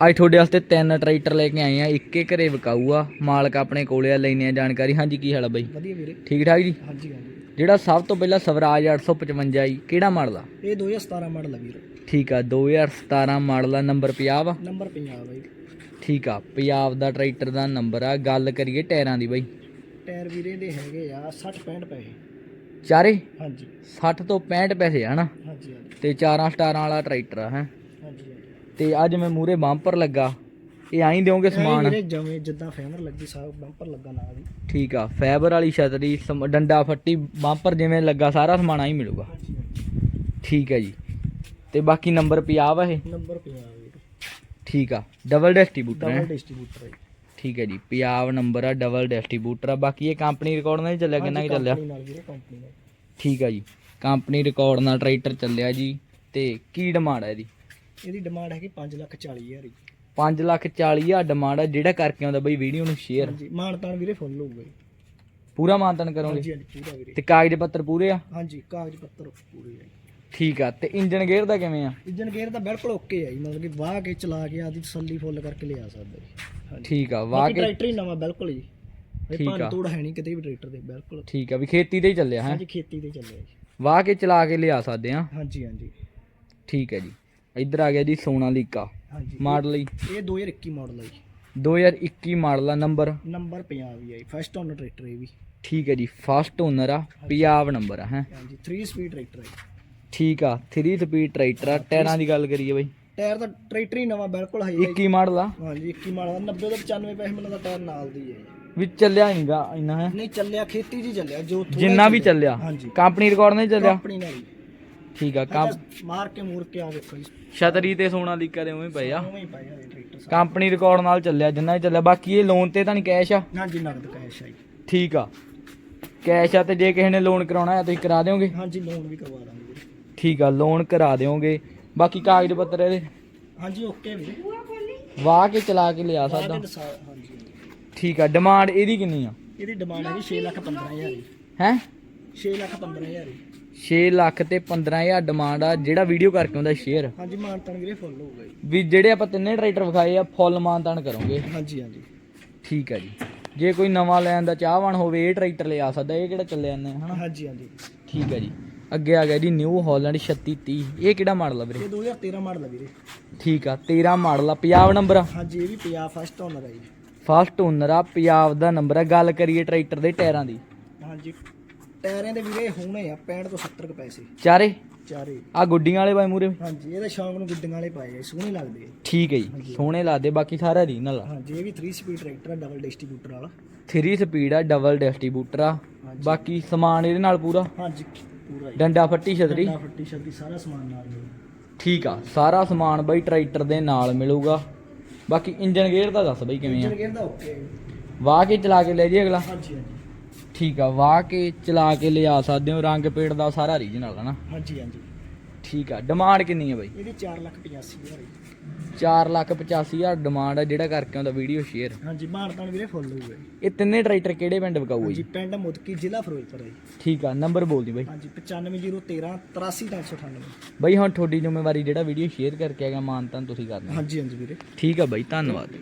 ਅੱਜ ਤੁਹਾਡੇ ਵਾਸਤੇ ਤਿੰਨ ਟਰੈਕਟਰ ਲੈ ਕੇ ਆਏ ਆ ਇੱਕੇ ਘਰੇ ਵਿਕਾਊ ਆ ਮਾਲਕ ਆਪਣੇ ਕੋਲੇ ਆ ਲੈਨੇ ਆ ਜਾਣਕਾਰੀ। ਹਾਂਜੀ ਕੀ ਹਾਲ ਆ ਬਾਈ? ਵਧੀਆ ਵੀਰੇ। ਠੀਕ ਠਾਕ ਜੀ? ਹਾਂਜੀ ਹਾਂਜੀ। ਜਿਹੜਾ ਸਭ ਤੋਂ ਪਹਿਲਾਂ ਸਵਰਾਜ 855 ਜੀ ਕਿਹੜਾ ਮਾਡਲ ਆ? ਇਹ 2017 ਮਾਡਲ ਆ ਵੀਰੇ। ਠੀਕ ਆ 2017 ਮਾਡਲ ਆ ਨੰਬਰ 50 ਵਾ? ਨੰਬਰ 50 ਬਾਈ। ਠੀਕ ਆ ਪੰਜਾਬ ਦਾ ਟਰੈਕਟਰ ਦਾ ਨੰਬਰ ਆ ਗੱਲ ਕਰੀਏ ਟਾਇਰਾਂ ਦੀ ਬਾਈ। ਟਾਇਰ ਵੀਰੇ ਦੇ ਹੈਗੇ ਆ 60 65 ਪੈਸੇ। ਚਾਰੇ? ਹਾਂਜੀ। 60 ਤੋਂ 65 ਪੈਸੇ ਆ ਹਨਾ? ਹਾਂਜੀ ਹਾਂਜੀ। ਤੇ ਚਾਰਾਂ ਸਟਾਰਾਂ ਵਾਲਾ ਟਰੈਕਟਰ ਆ ਹੈ? ਹਾਂਜੀ। ਤੇ ਅੱਜ ਮੈਂ ਮੂਰੇ ਬੰਪਰ ਲੱਗਾ। ਇਹ ਆਈ ਦਿਓਗੇ ਸਮਾਨ? ਵੀਰੇ ਜਵੇਂ ਜਿੱਦਾਂ ਫੇਮਰ ਲੱਗੀ ਸਾਹ ਬੰਪਰ ਲੱਗਾ ਨਾਲ ਵੀ ਠੀਕ ਆ ਫਾਈਬਰ ਵਾਲੀ ਛਤਰੀ ਸਮ- ਡੰਡਾ ਫੱਟੀ ਬੰਪਰ ਜਿਵੇਂ ਲੱਗਾ ਸਾਰਾ ਸਮਾਨ ਆਈ ਮਿਲੂਗਾ। ਠੀਕ ਹੈ ਜੀ। ਤੇ ਬਾਕੀ ਨੰਬਰ 50 ਵਾ ਇਹ? ਨੰਬਰ 50 ਵੀਰੇ। ਠੀਕ ਆ ਡਬਲ ਡਿਸਟ੍ਰੀਬਿਊਟਰ ਡਬਲ ਹੈ। ਡਿਸਟ੍ਰੀਬਿਊਟਰ ਹੈ ਠੀਕ ਹੈ ਜੀ 50 ਨੰਬਰ ਆ ਡਬਲ ਡਿਸਟ੍ਰੀਬਿਊਟਰ ਆ। ਬਾਕੀ ਇਹ ਕੰਪਨੀ ਰਿਕਾਰਡ ਨਾਲ ਹੀ ਚੱਲਿਆ ਕਿੰਨਾ ਕੀ ਚੱਲਿਆ? ਕੰਪਨੀ ਨਾਲ ਵੀਰੇ ਕੰਪਨੀ ਨਾਲ। ਠੀਕ ਆ ਜੀ ਕੰਪਨੀ ਰਿਕਾਰਡ ਨਾਲ ਟਰੈਕਟਰ ਚੱਲਿਆ ਜੀ ਤੇ ਕੀ ਡਿਮਾਂਡ ਹੈ ਇਹਦੀ? ਇਹਦੀ ਡਿਮਾਂਡ ਹੈਗੀ 5 ਲੱਖ 40 ਹਜ਼ਾਰ ਜੀ 5 ਲੱਖ 40 ਹਜ਼ਾਰ ਡਿਮਾਂਡ ਆ ਜਿਹੜਾ ਕਰਕੇ ਆਉਂਦਾ ਬਈ ਵੀਡੀਓ ਨੂੰ ਸ਼ੇਅਰ ਹਾਂਜੀ ਮਾਨਤਾਨ ਵੀਰੇ ਫੁੱਲ ਹੋਊਗਾ ਜੀ। ਪੂਰਾ ਮਾਨਤਨ ਕਰੋਗੇ? ਹਾਂਜੀ ਹਾਂਜੀ ਪੂਰਾ ਵੀਰੇ। ਤੇ ਕਾਗਜ਼ ਪੱਤਰ ਪੂਰੇ ਆ? ਹਾਂਜੀ ਕਾਗਜ਼ ਪੱਤਰ ਪੂਰੇ ਹੈ ਠੀਕ ਆ ਤੇ ਇੰਜਨ ਗੇਅਰ ਦਾ ਕਿਵੇਂ ਆ? ਇੰਜਨ ਗੇਅਰ ਤਾਂ ਬਿਲਕੁਲ ਓਕੇ ਹੈ ਜੀ ਮਤਲਬ ਕਿ ਵਾਹ ਕੇ ਚਲਾ ਕੇ ਆਦੀ ਤਸੱਲੀ ਫੁੱਲ ਕਰਕੇ ਲਿਆ ਸਕਦਾ ਜੀ। ਹਾਂਜੀ। ਠੀਕ ਆ ਵਾਹ ਬਾਕੀ ਕੇ ਟਰੈਕਟਰ ਹੀ ਨਵਾਂ ਬਿਲਕੁਲ ਜੀ। ਇਹ ਠੀਕ ਆ। ਭੰਨ ਤੋੜ ਹੈ ਨਹੀਂ ਕਿਤੇ ਵੀ ਟਰੈਕਟਰ ਦੇ ਬਿਲਕੁਲ। ਠੀਕ ਆ ਵੀ ਖੇਤੀ ਤੇ ਹੀ ਚੱਲਿਆ ਹੈ? ਹਾਂਜੀ ਖੇਤੀ ਤੇ ਚੱਲਿਆ ਜੀ। ਵਾਹ ਕੇ ਚਲਾ ਕੇ ਲਿਆ ਸਕਦੇ ਆ। ਹਾਂਜੀ ਹਾਂਜੀ। ਠੀਕ ਹੈ ਜੀ। ਇੱਧਰ ਆ ਗਿਆ ਜੀ ਸੋਨਾਲੀਕਾ ਹਾਂਜੀ। ਮਾਡਲ ਜੀ। ਇਹ 2021 ਮਾਡਲ ਹੈ ਜੀ। 2021 ਮਾਡਲ ਆ ਨੰਬਰ? ਨੰਬਰ 50 ਵੀ ਹੈ ਫਸਟ ਓਨਰ ਟਰੈਕਟਰ ਇਹ ਵੀ। ਠੀਕ ਹੈ ਜੀ ਫਸਟ ਓਨਰ ਆ ਪੰਜਾਬ ਨੰਬਰ ਆ ਹੈ? ਹਾਂਜੀ 3 ਸਪੀਡ ਟਰੈਕਟਰ ਹੈ ਠੀਕ ਆ 3 ਸਪੀਡ ਟਰੈਕਟਰ ਆ ਟਾਇਰਾਂ ਦੀ ਗੱਲ ਕਰੀਏ ਬਈ। ਟਾਇਰ ਦਾ ਟਰੈਕਟਰ ਹੀ ਨਵਾਂ ਬਿਲਕੁਲ ਹੈ 21 ਮਾਡਲ ਆ? ਹਾਂਜੀ 21 ਮਾਡਲ 90 ਤੋਂ 95 ਪੈਸੇ ਮਿਲਣ ਦਾ ਟਾਇਰ ਨਾਲ ਦੀ ਹੈ ਵੀ ਚੱਲਿਆ ਨਹੀਂਗਾ ਇੰਨਾ ਹੈ? ਨਹੀਂ ਚੱਲਿਆ ਖੇਤੀ ਜੀ ਚੱਲਿਆ ਜੋ ਜਿੰਨਾ ਵੀ ਚੱਲਿਆ। ਕੰਪਨੀ ਰਿਕਾਰਡ ਨਹੀਂ ਚੱਲਿਆ? ਕੰਪਨੀ ਨਾਲ ਹੀ। ਠੀਕ ਆ ਮੈਂ ਕੰਪ ਤਾਂ ਮਾਰ ਕੇ ਮੂਰ ਕੇ ਆ ਵੇਖੋ ਜੀ। ਛਤਰੀ ਤੇ ਸੋਨਾਲੀਕਾ ਦੇ ਉਵੇਂ ਪਏ ਆ। ਉਵੇਂ ਹੀ ਪਾਇਆ ਇਹ ਟਰੈਕਟਰ ਸਾਰਾ। ਕੰਪਨੀ ਰਿਕਾਰਡ ਨਾਲ ਚੱਲਿਆ ਜਿੰਨਾ ਚੱਲਿਆ। ਬਾਕੀ ਇਹ ਲੋਨ ਤੇ ਤਾਂ ਨਹੀਂ ਕੈਸ਼ ਆ? ਹਾਂਜੀ ਨਗਦ ਕੈਸ਼ ਹੈ ਜੀ। ਠੀਕ ਆ। ਕੈਸ਼ ਆ ਤੇ ਜੇ ਕਿਸੇ ਨੇ ਲੋਨ ਕਰਾਉਣਾ ਹੈ ਤੁਸੀਂ ਕਰਾ ਦਿਓਗੇ? ਹਾਂਜੀ ਲੋਨ ਵੀ ਕਰਵਾ ਦਾਂਗੇ ਵੀਰੇ ਠੀਕ ਆ ਲੋਨ ਕਰਾ ਦਿਓਗੇ। ਬਾਕੀ ਕਾਗਜ਼ ਪੱਤਰ ਇਹਦੇ? ਹਾਂਜੀ ਓਕੇ ਵੀਰੇ ਵਾਹ ਕੇ ਚਲਾ ਕੇ ਲਿਆ ਸਕਦਾ ਦੇ ਦਸਾ- ਹਾਂਜੀ। ਠੀਕ ਆ ਡਿਮਾਂਡ ਇਹਦੀ ਕਿੰਨੀ ਆ? ਇਹਦੀ ਡਿਮਾਂਡ ਹੈਗੀ 6 ਲੱਖ 15000 ਜੀ। ਹੈ? 6 ਲੱਖ 15000 ਜੀ। 6 ਲੱਖ ਤੇ 15000 ਡਿਮਾਂਡ ਆ ਜਿਹੜਾ ਵੀਡੀਓ ਕਰਕੇ ਆਉਂਦਾ ਸ਼ੇਅਰ ਹਾਂਜੀ ਮਾਨਤਨ ਵੀਰੇ ਫੁੱਲ ਹੋਊਗਾ ਜੀ। ਵੀ ਜਿਹੜੇ ਆਪਾਂ ਤਿੰਨੇ ਟਰੈਕਟਰ ਵਿਖਾਏ ਆ ਫੁੱਲ ਮਾਨਤਾਨ ਕਰੋਗੇ। ਹਾਂਜੀ ਹਾਂਜੀ। ਠੀਕ ਆ ਜੀ। ਜੇ ਕੋਈ ਨਵਾਂ ਲੈਣ ਦਾ ਚਾਹਵਾਨ ਹੋਵੇ ਇਹ ਟਰੈਕਟਰ ਲਿਆ ਸਕਦਾ ਇਹ ਕਿਹੜਾ ਚੱਲਿਆ ਜਾਂਦੇ ਹਨਾ? ਹਾਂਜੀ ਹਾਂਜੀ। ਠੀਕ ਆ ਜੀ। ਅੱਗੇ ਆ ਗਿਆ ਜੀ ਨਿਊ ਹਾਲੈਂਡ 3630 ਇਹ ਕਿਹੜਾ ਮਾਡਲ ਆ ਵੀਰੇ? ਇਹ 2013 ਮਾਡਲ ਹੈ ਵੀਰੇ। ਠੀਕ ਆ 13 ਮਾਡਲ ਆ। 50 ਨੰਬਰ ਆ? ਹਾਂਜੀ ਇਹ ਵੀ 50 ਫਸਟ ਓਨਰ ਹੈ ਜੀ। ਫਸਟ ਓਨਰ ਆ ਪੰਜਾਬ ਦਾ ਨੰਬਰ ਆ। ਗੱਲ ਕਰੀਏ ਟਰੈਕਟਰ ਦੇ ਟਾਇਰਾਂ ਦੀ। ਹਾਂਜੀ। ਟਾਇਰਾਂ ਦੇ ਵੀਰੇ ਹੋਣੇ ਆ 65 ਤੋਂ 70 ਕੁ ਪੈਸੇ। ਚਾਰੇ? ਚਾਰੇ। ਆ ਗੁੱਡੀਆਂ ਵਾਲੇ ਬਾਈ ਮੂਰੇ? ਹਾਂਜੀ ਇਹਦੇ ਸ਼ੌਂਕ ਨੂੰ ਗੁੱਡੀਆਂ ਵਾਲੇ ਪਾਏ ਗਏ ਸੋਹਣੇ ਲੱਗਦੇ ਆ। ਠੀਕ ਹੈ ਜੀ ਸੋਹਣੇ ਲੱਗਦੇ ਬਾਕੀ ਸਾਰਾ ਰੀਨਲ ਆ। ਹਾਂਜੀ ਇਹ ਵੀ 3 ਸਪੀਡ ਟਰੈਕਟਰ ਆ ਡਬਲ ਡਿਸਟ੍ਰੀਬਿਊਟਰ ਵਾਲਾ। 3 ਸਪੀਡ ਆ ਡਬਲ ਡਿਸਟ੍ਰੀਬਿਊਟਰ ਆ। ਬਾਕੀ ਸਮਾਨ ਇਹਦੇ ਨਾਲ ਪੂਰਾ? ਹਾਂਜੀ ਪੂਰਾ ਜੀ। ਡੰਡਾ ਫੱਟੀ ਛਤਰੀ? ਡੰਡਾ ਫੱਟੀ ਛੱਡੀ ਸਾਰਾ ਸਮਾਨ ਨਾਲ ਮਿਲੂ। ਠੀਕ ਆ ਸਾਰਾ ਸਮਾਨ ਬਾਈ ਟਰੈਕਟਰ ਦੇ ਨਾਲ ਮਿਲੂਗਾ। ਬਾਕੀ ਇੰਜਨ ਗੇਅਰ ਦਾ ਦੱਸ ਬਾਈ ਕਿਵੇਂ ਆ? ਇੰਜਨ ਗੇਅਰ ਦਾ ਓਕੇ ਵਾਹ ਕੇ ਚਲਾ ਕੇ ਲੈ ਜੀ ਅਗਲਾ। ਹਾਂਜੀ ਹਾਂਜੀ। ਠੀਕ ਆ ਵਾਹ ਕੇ ਚਲਾ ਕੇ ਲਿਆ ਸਕਦੇ ਹੋ ਰੰਗ ਪੇੜ ਦਾ ਸਾਰਾ ਰੀਜਨਲ ਹੈ ਨਾ ਹਾਂਜੀ ਹਾਂਜੀ। ਠੀਕ ਆ ਡਿਮਾਂਡ ਕਿੰਨੀ ਹੈ ਬਾਈ? ਇਹਦੀ 4 ਲੱਖ 85 ਹਜ਼ਾਰ ਜੀ 4 ਲੱਖ 85 ਹਜ਼ਾਰ ਡਿਮਾਂਡ ਆ ਜਿਹੜਾ ਕਰਕੇ ਆਉਂਦਾ ਵੀਡੀਓ ਸ਼ੇਅਰ ਹਾਂਜੀ ਮਾਨਤਾਨ ਵੀਰੇ ਫੁੱਲ ਹੋਊਗਾ ਜੀ ਇਹ ਤਿੰਨੇ ਟਰੈਕਟਰ ਕਿਹੜੇ ਪਿੰਡ ਵਿਕਾਊ ਹਾਂਜੀ ਜੀ? ਪਿੰਡ ਮੁਦਕੀ ਜ਼ਿਲ੍ਹਾ ਫਿਰੋਜ਼ਪੁਰ ਹੈ ਜੀ। ਠੀਕ ਆ ਨੰਬਰ ਬੋਲ ਦੀ ਬਾਈ। ਹਾਂਜੀ 95013 83398 ਬਾਈ ਹੁਣ ਤੁਹਾਡੀ ਜ਼ਿੰਮੇਵਾਰੀ ਜਿਹੜਾ ਵੀਡੀਓ ਸ਼ੇਅਰ ਕਰਕੇ ਆਗਾ ਮਾਨਤਾਨ ਤੁਸੀਂ ਕਰਨਾ। ਹਾਂਜੀ ਹਾਂਜੀ ਵੀਰੇ। ਠੀਕ ਆ ਬਾਈ ਧੰਨਵਾਦ।